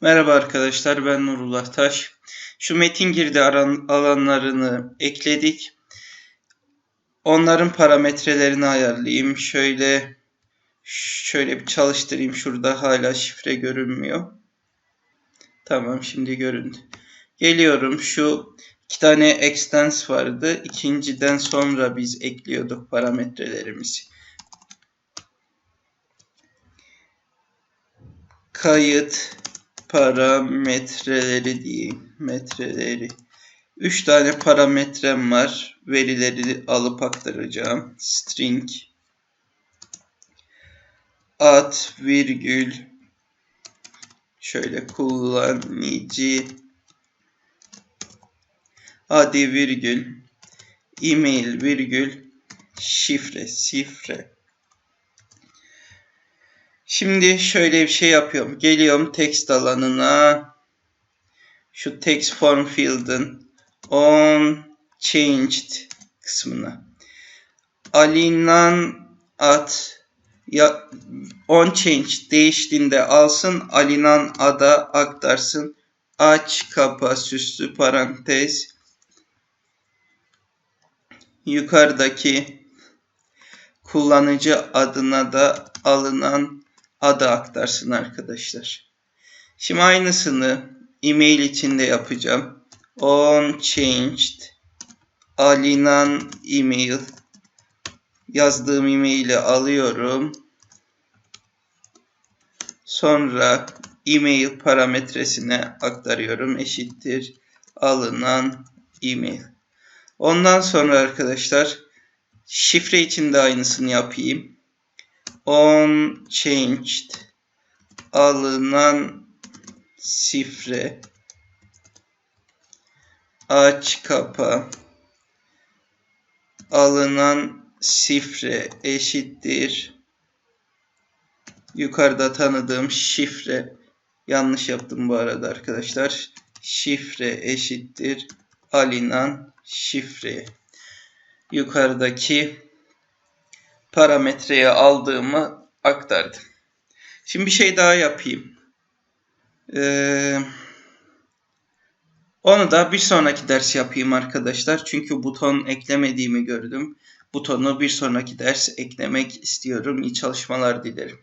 Merhaba arkadaşlar ben Nurullah Taş. Şu metin girdi alanlarını ekledik. Onların parametrelerini ayarlayayım. Şöyle şöyle bir çalıştırayım. Şurada hala şifre görünmüyor. Tamam şimdi göründü. Geliyorum şu iki tane extens vardı. İkinciden sonra biz ekliyorduk parametrelerimizi. Kayıt parametreleri diyeyim. Metreleri. 3 tane parametrem var. Verileri alıp aktaracağım. String ad virgül şöyle kullanıcı adi virgül email virgül şifre şifre Şimdi şöyle bir şey yapıyorum. Geliyorum text alanına. Şu text form field'ın on changed kısmına. Alinan at ya on change değiştiğinde alsın alinan ada aktarsın. Aç kapa süslü parantez yukarıdaki kullanıcı adına da alınan adı aktarsın arkadaşlar. Şimdi aynısını e-mail için de yapacağım. On changed alinan email yazdığım e-maili alıyorum. Sonra e-mail parametresine aktarıyorum. Eşittir alınan e-mail. Ondan sonra arkadaşlar şifre için de aynısını yapayım on changed. Alınan şifre. Aç kapa. Alınan şifre eşittir. Yukarıda tanıdığım şifre. Yanlış yaptım bu arada arkadaşlar. Şifre eşittir. Alınan şifre. Yukarıdaki parametreye aldığımı aktardım. Şimdi bir şey daha yapayım. Ee, onu da bir sonraki ders yapayım arkadaşlar. Çünkü buton eklemediğimi gördüm. Butonu bir sonraki ders eklemek istiyorum. İyi çalışmalar dilerim.